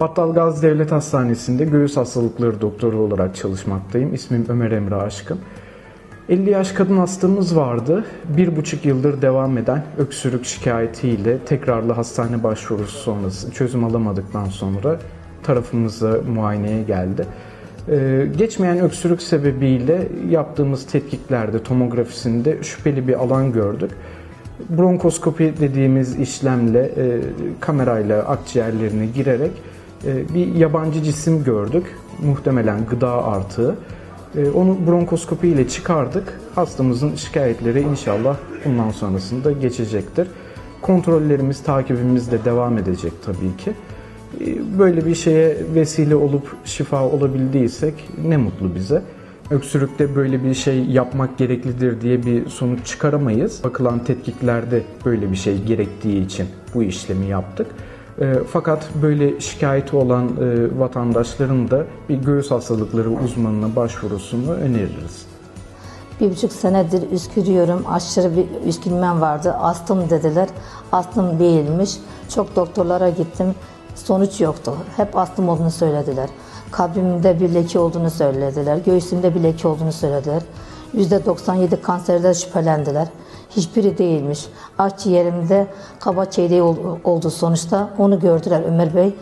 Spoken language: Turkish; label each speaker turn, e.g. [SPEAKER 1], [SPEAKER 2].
[SPEAKER 1] Battalgazi Devlet Hastanesi'nde göğüs hastalıkları doktoru olarak çalışmaktayım. İsmim Ömer Emre Aşkın. 50 yaş kadın hastamız vardı. Bir buçuk yıldır devam eden öksürük şikayetiyle tekrarlı hastane başvurusu sonrası çözüm alamadıktan sonra tarafımıza muayeneye geldi. Ee, geçmeyen öksürük sebebiyle yaptığımız tetkiklerde, tomografisinde şüpheli bir alan gördük. Bronkoskopi dediğimiz işlemle e, kamerayla akciğerlerine girerek bir yabancı cisim gördük. Muhtemelen gıda artığı. E, onu bronkoskopi ile çıkardık. Hastamızın şikayetleri inşallah bundan sonrasında geçecektir. Kontrollerimiz, takibimiz de devam edecek tabii ki. E, Böyle bir şeye vesile olup şifa olabildiysek ne mutlu bize. Öksürükte böyle bir şey yapmak gereklidir diye bir sonuç çıkaramayız. Bakılan tetkiklerde böyle bir şey gerektiği için bu işlemi yaptık. E, Fakat böyle şikayeti olan e, vatandaşların da bir göğüs hastalıkları uzmanına başvurusunu öneririz.
[SPEAKER 2] Bir buçuk senedir üskürüyorum. Aşırı bir üskürmem vardı. Astım dediler. Astım değilmiş. Çok doktorlara gittim. Sonuç yoktu. Hep astım olduğunu söylediler. Kalbimde bir leke olduğunu söylediler. Göğsümde bir leke olduğunu söylediler. %97 kanserde şüphelendiler. Hiçbiri değilmiş. Akciğerimde kaba çeyreği ol- oldu sonuçta. Onu gördüler Ömer Bey.